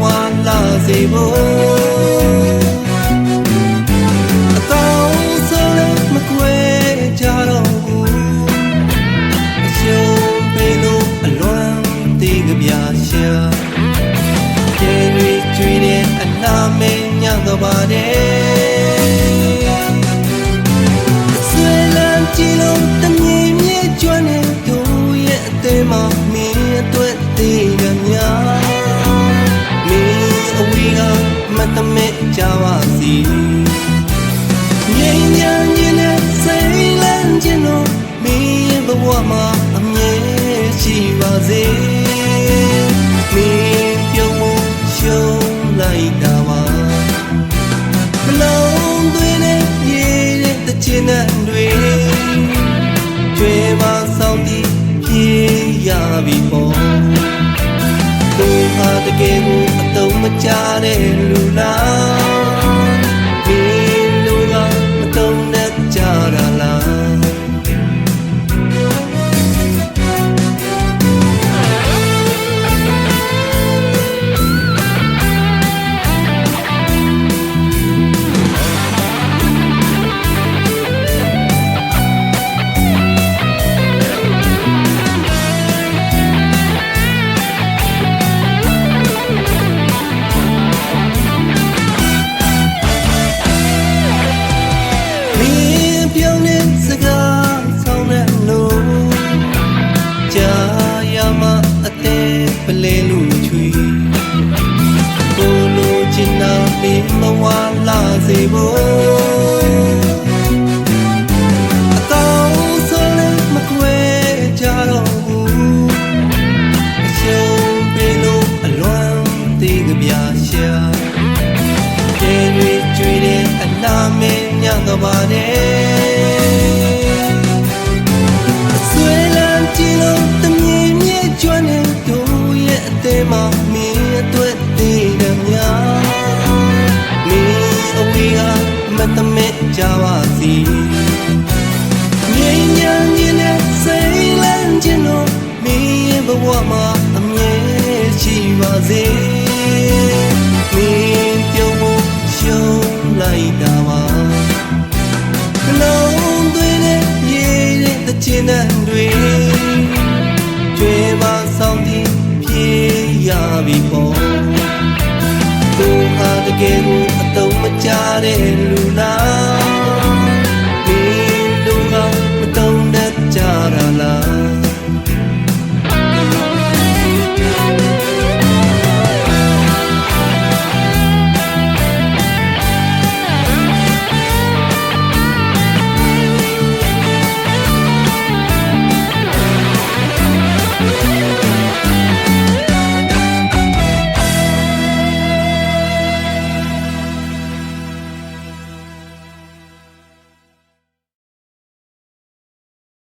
ဖို့အကောင်းဆုံးလည်းမခွဲကြတော့ဘူးအရှုံးပေးလို့အလွမ်းတေးကြပြရှာကျင်းရီကျွေးတဲ့အလားမင်းညတော့ပါတယ် မတ်တမဲကြပါစီငြိမ်းချမ်းခြင်းနဲ့စိတ်လန်းခြင်းတို့မင်းရဲ့ဘဝမှာအမြဲရှိပါစေ ကြတဲ့လူလား စေဖို့အကောင်းဆုံးလည်းမခွဲကြတော့ဘူးအရှုံးပေးလို့အလွမ်းသေးကြပြရှာကျင်းရီကျွေးတဲ့အလားမင်းညတော့ပါတယ် မတ်တမဲကြပါစီငြိမ်းချမ်းခြင်းနဲ့စိတ်လန်းခြင်းတို့မင်းရဲ့ဘဝမှာအမြဲရှိပါစေ